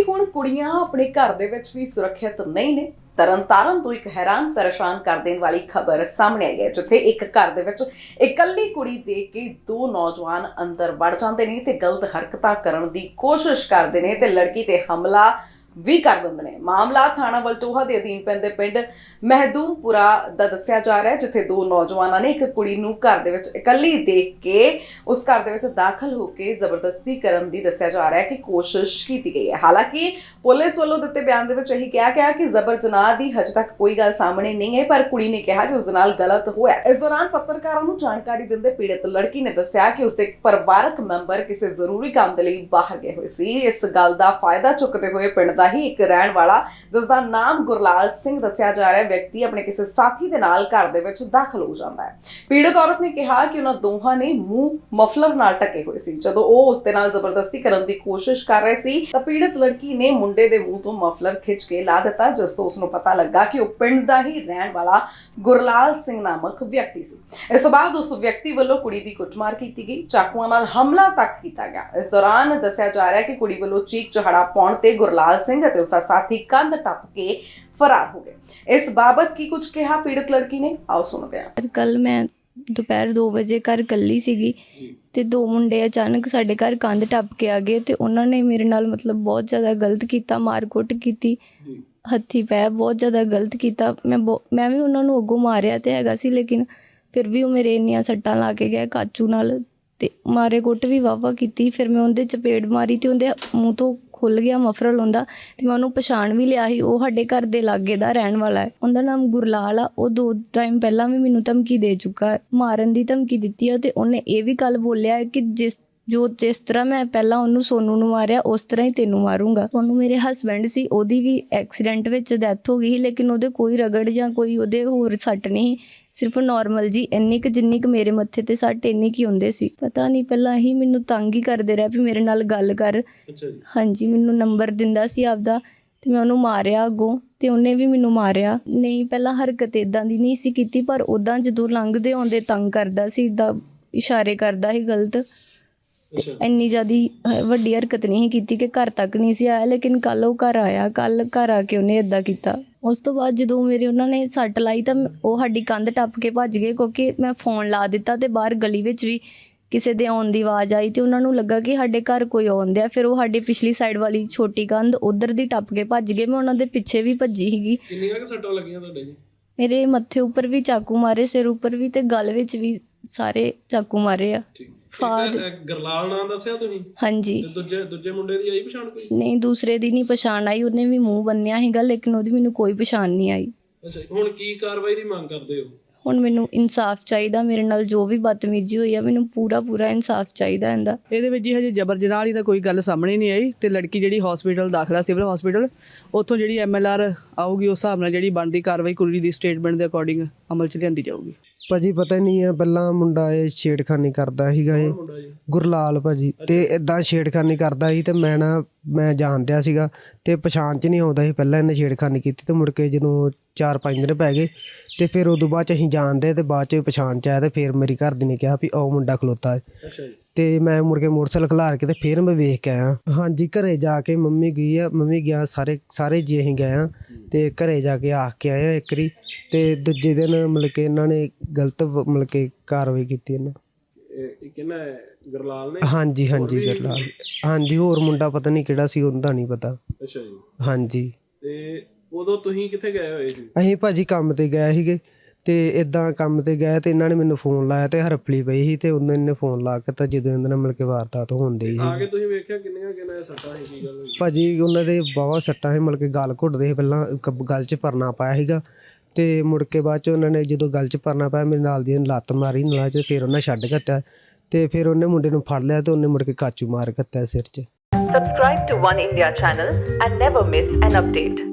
ਕੀ ਹੁਣ ਕੁੜੀਆਂ ਆਪਣੇ ਘਰ ਦੇ ਵਿੱਚ ਵੀ ਸੁਰੱਖਿਅਤ ਨਹੀਂ ਨੇ। ਤਰਨਤਾਰਨ ਤੋਂ ਇੱਕ ਹੈਰਾਨ ਪਰੇਸ਼ਾਨ ਕਰ ਦੇਣ ਵਾਲੀ ਖਬਰ ਸਾਹਮਣੇ ਆਈ ਹੈ, ਜਿੱਥੇ ਇੱਕ ਘਰ ਦੇ ਵਿੱਚ ਇਕੱਲੀ ਕੁੜੀ ਦੇਖ ਕੇ ਦੋ ਨੌਜਵਾਨ ਅੰਦਰ ਵੜ ਜਾਂਦੇ ਨੇ ਤੇ ਗਲਤ ਹਰਕਤਾਂ ਕਰਨ ਦੀ ਕੋਸ਼ਿਸ਼ ਕਰਦੇ ਨੇ ਤੇ ਲੜਕੀ ਤੇ ਹਮਲਾ ਵੀ ਕਰ ਦਿੰਦੇ ਨੇ। ਮਾਮਲਾ ਥਾਣਾ ਬਲਟੋਹਾ ਦੇ ਅਧੀਨ ਪੈਂਦੇ ਪਿੰਡ ਮਹਿਦੂਮਪੁਰਾ ਦਾ ਦੱਸਿਆ ਜਾ ਰਿਹਾ ਹੈ, ਜਿੱਥੇ ਦੋ ਨੌਜਵਾਨਾਂ ਨੇ ਇੱਕ ਕੁੜੀ ਨੂੰ ਘਰ ਦੇ ਵਿੱਚ ਇਕੱਲੀ ਦੇਖ ਕੇ ਉਸ ਘਰ ਦੇ ਵਿੱਚ ਦਾਖਲ ਹੋ ਕੇ ਜ਼ਬਰਦਸਤੀ ਕਰਨ ਦੀ ਦੱਸਿਆ ਜਾ ਰਿਹਾ ਹੈ ਕਿ ਕੋਸ਼ਿਸ਼ ਕੀਤੀ ਗਈ ਹੈ। ਹਾਲਾਂਕਿ ਪੁਲਿਸ ਵੱਲੋਂ ਦਿੱਤੇ ਬਿਆਨ ਦੇ ਵਿੱਚ ਇਹੀ ਕਿਹਾ ਗਿਆ ਕਿ ਜ਼ਬਰ ਜਨਾਹ ਦੀ ਹਜੇ ਤੱਕ ਕੋਈ ਗੱਲ ਸਾਹਮਣੇ ਨਹੀਂ ਹੈ ਪਰ ਕੁੜੀ ਨੇ ਕਿਹਾ ਕਿ ਉਸ ਨਾਲ ਗਲਤ ਹੋਇਆ ਇਸ ਦੌਰਾਨ ਪੱਤਰਕਾਰਾਂ ਨੂੰ ਜਾਣਕਾਰੀ ਦਿੰਦੇ ਪੀੜਤ ਲੜਕੀ ਨੇ ਦੱਸਿਆ ਕਿ ਉਸਦੇ ਪਰਿਵਾਰਕ ਮੈਂਬਰ ਕਿਸੇ ਜ਼ਰੂਰੀ ਕੰਮ ਦੇ ਲਈ ਬਾਹਰ ਗਏ ਹੋਏ ਸੀ। ਇਸ ਗੱਲ ਦਾ ਫਾਇਦਾ ਚੁੱਕਦੇ ਹੋਏ ਪਿੰਡ ਦਾ ਹੀ ਇੱਕ ਰਹਿਣ ਵਾਲਾ ਜਿਸ ਦਾ ਨਾਮ ਗੁਰਲਾਲ ਸਿੰਘ ਦੱਸਿਆ ਜਾ ਰਿਹਾ ਵਿਅਕਤੀ ਆਪਣੇ ਕਿਸੇ ਸਾਥੀ ਦੇ ਨਾਲ ਘਰ ਦੇ ਵਿੱਚ ਦਾਖਲ ਹੋ ਜਾਂਦਾ ਹੈ। ਪੀੜਤ ਔਰਤ ਨੇ ਕਿਹਾ ਕਿ ਉਹਨਾਂ ਦੋਹਾਂ ਨੇ ਮੂੰਹ ਮਫਲਰ ਨਾਲ ਟਕੇ ਹੋਏ ਸੀ। ਜਦੋਂ ਉਹ ਉਸ ਦੇ ਨਾਲ ਜ਼ਬਰਦਸਤੀ ਕਰਨ ਦੀ ਕੋਸ਼ਿਸ਼ ਕਰ ਰਹੇ ਸੀ, ਤਾਂ ਪੀੜਤ ਲੜਕੀ ਨੇ ਮੁੰਡੇ ਦੇ ਮੂੰਹ ਤੋਂ ਮਫਲਰ ਖਿੱਚ ਕੇ ਲਾ ਦਿੱਤਾ, ਜਿਸ ਤੋਂ ਉਸ ਨੂੰ ਪਤਾ ਲੱਗਾ ਕਿ ਉਹ ਪਿੰਡ ਦਾ ਹੀ ਰਹਿਣ ਵਾਲਾ ਗੁਰਲਾਲ ਸਿੰਘ ਨਾਮਕ ਵਿਅਕਤੀ ਸੀ। ਇਸ ਤੋਂ ਬਾਅਦ ਉਸ ਵਿਅਕਤੀ ਵੱਲੋਂ ਕੁੜੀ ਦੀ ਕੁੱਟਮਾਰ ਕੀਤੀ ਗਈ। ਚਾਕੂਆਂ ਨਾਲ ਹਮਲਾ ਤੱਕ ਕੀਤਾ ਗਿਆ। ਇਸ ਦੌਰਾਨ ਦੱਸਿਆ ਜਾ ਰਿਹਾ ਹੈ ਕਿ ਕੁੜੀ ਵੱਲੋਂ ਚੀਕ ਚਹੜਾ ਪਾਉਣ ਤੇ ਗੁਰਲਾਲ ਸਿੰਘ ਅਤੇ ਉਸ ਦਾ ਸਾਥੀ ਕੰਧ ਟੱਪ ਕੇ ਫਰਾਰ ਹੋ ਗਏ। ਇਸ ਬਾਬਤ ਕੀ ਕੁਝ ਕਿਹਾ ਪੀੜਤ ਲੜਕੀ ਨੇ? ਆਓ ਸੁਣਦੇ ਹਾਂ। ਕੱਲ ਮੈਂ ਦੁਪਹਿਰ 2 ਵਜੇ ਘਰ ਇਕੱਲੀ ਸੀਗੀ ਤੇ ਦੋ ਮੁੰਡੇ ਅਚਾਨਕ ਸਾਡੇ ਘਰ ਕੰਧ ਟੱਪ ਕੇ ਆ ਗਏ ਤੇ ਉਹਨਾਂ ਨੇ ਮੇਰੇ ਨਾਲ ਮਤਲਬ ਬਹੁਤ ਜ਼ਿਆਦਾ ਗਲਤ ਕੀਤਾ ਮਾਰਕੁੱਟ ਕੀਤੀ ਹੱਥੀ ਪੈ ਬਹੁਤ ਜ਼ਿਆਦਾ ਗਲਤ ਕੀਤਾ। ਮੈਂ ਮੈਂ ਵੀ ਉਹਨਾਂ ਨੂੰ ਅੱਗੋਂ ਮਾਰਿਆ ਤੇ ਹੈਗਾ ਸੀ ਲੇਕਿਨ ਫਿਰ ਵੀ ਉਹ ਮੇਰੇ ਇੰਨੀਆਂ ਸੱਟਾਂ ਲਾ ਕੇ ਗਏ ਕਾਚੂ ਨਾਲ ਤੇ ਮਾਰੇ ਕੁੱਟ ਵੀ ਵਾਵਾ ਕੀਤੀ। ਫਿਰ ਮੈਂ ਉਹਦੇ ਚਪੇੜ ਮਾਰੀ ਤੇ ਉਹਦੇ ਮੂੰਹ ਤੋਂ ਖੁੱਲ ਗਿਆ, ਮਫਰਲ ਹੁੰਦਾ, ਤੇ ਮੈਂ ਉਹਨੂੰ ਪਛਾਣ ਵੀ ਲਿਆ ਸੀ, ਉਹ ਸਾਡੇ ਘਰ ਦੇ ਲਾਗੇ ਦਾ ਰਹਿਣ ਵਾਲਾ ਹੈ। ਉਹਦਾ ਨਾਮ ਗੁਰਲਾਲ ਆ, ਉਹ ਦੋ ਟਾਈਮ ਪਹਿਲਾਂ ਵੀ ਮੈਨੂੰ ਧਮਕੀ ਦੇ ਚੁੱਕਾ ਹੈ। ਮਾਰਨ ਦੀ ਧਮਕੀ ਦਿੱਤੀ ਹੈ ਤੇ ਉਹਨੇ ਇਹ ਵੀ ਕੱਲ ਬੋਲਿਆ ਹੈ ਕਿ ਜਿਸ ਜੋ ਜਿਸ ਤਰ੍ਹਾਂ ਮੈਂ ਪਹਿਲਾਂ ਉਹਨੂੰ ਸੋਨੂ ਨੂੰ ਮਾਰਿਆ ਉਸ ਤਰ੍ਹਾਂ ਹੀ ਤੈਨੂੰ ਮਾਰੂੰਗਾ। ਸੋਨੂ ਮੇਰੇ ਹਸਬੰਡ ਸੀ ਉਹਦੀ ਵੀ ਐਕਸੀਡੈਂਟ ਵਿੱਚ ਡੈਥ ਹੋ ਗਈ ਲੇਕਿਨ ਉਹਦੇ ਕੋਈ ਰਗੜ ਜਾਂ ਕੋਈ ਉਹਦੇ ਹੋਰ ਸੱਟ ਨਹੀਂ ਸਿਰਫ ਨਾਰਮਲ ਜੀ ਇੰਨੀ ਕੁ ਜਿੰਨੀ ਕੁ ਮੇਰੇ ਮੱਥੇ ਤੇ ਸੱਟ ਇੰਨੀ ਕੀ ਹੁੰਦੇ ਸੀ। ਪਤਾ ਨਹੀਂ ਪਹਿਲਾਂ ਹੀ ਮੈਨੂੰ ਤੰਗ ਹੀ ਕਰਦੇ ਰਿਹਾ ਵੀ ਮੇਰੇ ਨਾਲ ਗੱਲ ਕਰ। ਹਾਂਜੀ ਮੈਨੂੰ ਨੰਬਰ ਦਿੰਦਾ ਸੀ ਆਪਦਾ ਤੇ ਮੈਂ ਉਹਨੂੰ ਮਾਰਿਆ ਅੱਗੋਂ ਤੇ ਉਹਨੇ ਵੀ ਮੈਨੂੰ ਮਾਰਿਆ। ਨਹੀਂ ਪਹਿਲਾਂ ਹਰਕਤ ਇਦਾਂ ਦੀ ਨਹੀਂ ਸੀ ਕੀਤੀ ਪਰ ਉਦਾਂ ਜਦੋਂ ਲੰਘਦੇ ਆਉਂਦੇ ਤੰਗ ਕਰਦਾ ਸੀ ਇਦਾਂ ਇਸ਼ਾਰੇ ਕਰਦਾ ਸੀ ਗਲਤ। ਇੰਨੀ ਜ਼ਿਆਦੀ ਵੱਡੀ ਹਰਕਤ ਨਹੀਂ ਸੀ ਕੀਤੀ ਕਿ ਘਰ ਤੱਕ ਨਹੀਂ ਸੀ ਆਇਆ ਲੇਕਿਨ ਕੱਲ ਉਹ ਘਰ ਆਇਆ ਕੱਲ ਘਰ ਆ ਕੇ ਉਹਨੇ ਇਦਾਂ ਕੀਤਾ। ਉਸ ਤੋਂ ਬਾਅਦ ਜਦੋਂ ਮੇਰੇ ਉਹਨਾਂ ਨੇ ਸੱਟ ਲਾਈ ਤਾਂ ਉਹ ਸਾਡੀ ਕੰਧ ਟੱਪ ਕੇ ਭੱਜ ਗਏ ਕਿਉਂਕਿ ਮੈਂ ਫੋਨ ਲਾ ਦਿੱਤਾ ਤੇ ਬਾਹਰ ਗਲੀ ਵਿੱਚ ਵੀ ਕਿਸੇ ਦੇ ਆਉਣ ਦੀ ਆਵਾਜ਼ ਆਈ ਤੇ ਉਹਨਾਂ ਨੂੰ ਲੱਗਾ ਕਿ ਸਾਡੇ ਘਰ ਕੋਈ ਆਉਂਦਿਆ ਫਿਰ ਉਹ ਸਾਡੀ ਪਿਛਲੀ ਸਾਈਡ ਵਾਲੀ ਛੋਟੀ ਕੰਧ ਉਧਰ ਦੀ ਟੱਪ ਕੇ ਭੱਜ ਗਏ ਮੈਂ ਉਹਨਾਂ ਦੇ ਪਿੱਛੇ ਵੀ ਭੱਜੀ ਸੀਗੀ। ਕਿੰਨੀਆਂ ਕੁ ਸੱਟਾਂ ਲੱਗੀਆਂ ਤੁਹਾਡੇ ਜੀ? ਮੇਰੇ ਮੱਥੇ ਉੱਪਰ ਵੀ ਚਾਕੂ ਮਾਰੇ ਸਿਰ ਉੱਪਰ ਵੀ ਤੇ ਗਲ ਵਿੱਚ ਵੀ ਸਾਰੇ ਚਾਕੂ ਮਾਰੇ ਆ। ਠੀਕ। ਫਾਦ- ਗਰਲਾਲ ਨਾਂ ਦੱਸਿਆ ਤੁਸੀਂ? ਹਾਂਜੀ। ਤੇ ਦੂਜੇ ਦੂਜੇ ਮੁੰਡੇ ਦੀ ਆਈ ਪਛਾਣ ਕੋਈ? ਨਹੀਂ ਦੂਸਰੇ ਦੀ ਨਹੀਂ ਪਛਾਣ ਆਈ ਉਹਨੇ ਵੀ ਮੂੰਹ ਬੰਨਿਆ ਸੀਗਾ ਲੇਕਿਨ ਉਹਦੀ ਮੈਨੂੰ ਕੋਈ ਪਛਾਣ ਨਹੀਂ ਆਈ। ਅੱਛਾ ਹੁਣ ਕੀ ਕਾਰਵਾਈ ਦੀ ਮੰਗ ਕਰਦੇ ਹੋ? ਹੁਣ ਮੈਨੂੰ ਇਨਸਾਫ ਚਾਹੀਦਾ ਮੇਰੇ ਨਾਲ ਜੋ ਵੀ ਬਦਤਮੀਜ਼ੀ ਹੋਈ ਆ ਮੈਨੂੰ ਪੂਰਾ ਪੂਰਾ ਇਨਸਾਫ ਚਾਹੀਦਾ ਇਹਦਾ। ਇਹਦੇ ਵਿੱਚ ਜੀ ਹਜੇ ਜਬਰ ਜਨਾਹ ਵਾਲੀ ਤਾਂ ਕੋਈ ਗੱਲ ਸਾਹਮਣੇ ਨਹੀਂ ਆਈ ਤੇ ਲੜਕੀ ਜਿਹੜੀ ਹਸਪੀਟਲ ਦਾਖਲਾ ਸਿਵਲ ਹਸਪੀਟਲ ਉੱਥੋਂ ਜਿਹੜੀ ਐਮਐਲਆਰ ਆਊਗੀ ਉਸ ਹਿਸਾਬ ਨਾਲ ਜਿਹੜੀ ਬਣਦੀ ਕਾਰਵਾਈ ਕੁੜੀ ਦੀ ਸਟੇਟਮੈਂਟ ਦੇ ਅਕੋਰਡਿੰਗ ਅਮਲ ਚ ਲਿਆਂਦੀ ਜਾਊਗੀ। ਭਾਜੀ ਪਤਾ ਹੀ ਨਹੀਂ ਆ ਪਹਿਲਾਂ ਮੁੰਡਾ ਇਹ ਛੇੜਖਾਨੀ ਕਰਦਾ ਸੀਗਾ ਇਹ। ਗੁਰਲਾਲ ਭਾਜੀ। ਤੇ ਇਦਾਂ ਛੇੜਖਾਨੀ ਕਰਦਾ ਸੀ ਤੇ ਮੈਂ ਨਾ ਮੈਂ ਜਾਣਦਿਆ ਸੀਗਾ ਤੇ ਪਛਾਣ ਚ ਨਹੀਂ ਆਉਂਦਾ ਸੀ। ਪਹਿਲਾਂ ਇਹਨੇ ਛੇੜਖਾਨੀ ਕੀਤੀ ਤੇ ਮੁੜ ਕੇ ਜਦੋਂ 4-5 ਦਿਨ ਪੈ ਗਏ ਤੇ ਫਿਰ ਉਦੋਂ ਬਾਅਦ ਚ ਅਸੀਂ ਜਾਣਦੇ ਤੇ ਬਾਅਦ ਚ ਪਛਾਣ ਚ ਆਇਆ ਤੇ ਫਿਰ ਮੇਰੀ ਘਰ ਦੀ ਨੇ ਕਿਹਾ ਵੀ ਉਹ ਮੁੰਡਾ ਖਲੋਤਾ ਹੈ। ਤੇ ਮੈਂ ਮੁੜ ਕੇ ਮੋਟਰਸਾਈਕਲ ਖਲਾਰ ਕੇ ਤੇ ਫਿਰ ਮੈਂ ਵੇਖ ਕੇ ਆਇਆ। ਹਾਂਜੀ ਘਰੇ ਜਾ ਕੇ ਮੰਮੀ ਗਈ ਆ ਮੰਮੀ ਗਿਆ ਸਾਰੇ ਸਾਰੇ ਜੀ ਅਸੀਂ ਗਏ ਆ ਤੇ ਘਰੇ ਜਾ ਕੇ ਆਖ ਕੇ ਆਏ ਆ ਇੱਕ ਵਾਰੀ ਤੇ ਦੂਜੇ ਦਿਨ ਮਤਲਬ ਕਿ ਇਹਨਾਂ ਨੇ ਗਲਤ ਮਤਲਬ ਕਿ ਕਾਰਵਾਈ ਕੀਤੀ ਇਹਨਾਂ। ਇਹ ਇਹ ਕਿਹਨਾਂ ਗਰਲਾਲ ਨੇ? ਹਾਂਜੀ ਹਾਂਜੀ ਗਰਲਾਲ। ਹਾਂਜੀ ਹੋਰ ਮੁੰਡਾ ਪਤਾ ਨਹੀਂ ਕਿਹੜਾ ਸੀ ਉਹਦਾ ਨਹੀਂ ਪਤਾ। ਅੱਛਾ ਜੀ। ਹਾਂਜੀ। ਤੇ ਉਦੋਂ ਤੁਸੀਂ ਕਿੱਥੇ ਗਏ ਹੋਏ ਸੀ? ਅਸੀਂ ਭਾਜੀ ਕੰਮ ਤੇ ਗਏ ਸੀਗੇ ਤੇ ਇਦਾਂ ਕੰਮ ਤੇ ਗਏ ਤੇ ਇਹਨਾਂ ਨੇ ਮੈਨੂੰ ਫੋਨ ਲਾਇਆ ਤੇ ਹਰਫਲੀ ਪਈ ਸੀ ਤੇ ਉਹਨਾਂ ਨੇ ਫੋਨ ਲਾ ਕੇ ਤਾਂ ਜਦੋਂ ਇਹਨਾਂ ਨਾਲ ਮਿਲ ਕੇ ਵਾਰਦਾਤ ਹੁੰਦੀ ਆ ਸੀ। ਕੇ ਤੁਸੀਂ ਵੇਖਿਆ ਕਿੰਨੀਆਂ ਕਿੰਨੀਆਂ ਸੱਟਾਂ ਸੀ ਕੀ ਗੱਲ ਹੋਈ? ਭਾਜੀ ਉਹਨਾਂ ਦੇ ਵਾਹਵਾ ਸੱਟਾਂ ਸੀ ਮਤਲਬ ਕਿ ਗਲ ਘੁੱਟਦੇ ਸੀ ਪਹਿਲਾਂ ਗਲ 'ਚ ਪਰਨਾ ਪਾਇਆ ਸੀਗਾ। ਤੇ ਮੁੜ ਕੇ ਬਾਅਦ 'ਚ ਉਹਨਾਂ ਨੇ ਜਦੋਂ ਗੱਲ 'ਚ ਪਰਨਾ ਪਾਇਆ, ਮੇਰੇ ਨਾਲ ਦੀ ਨੇ ਲੱਤ ਮਾਰੀ, ਨਾਲ 'ਚ ਫਿਰ ਉਹਨਾਂ ਛੱਡ ਦਿੱਤਾ ਤੇ ਫਿਰ ਉਹਨੇ ਮੁੰਡੇ ਨੂੰ ਫੜ ਲਿਆ ਤੇ ਉਹਨੇ ਮੁੜ ਕੇ ਕਾਚੂ ਮਾਰ ਦਿੱਤਾ ਸਿਰ 'ਚ Subscribe to One India channel and never miss an update.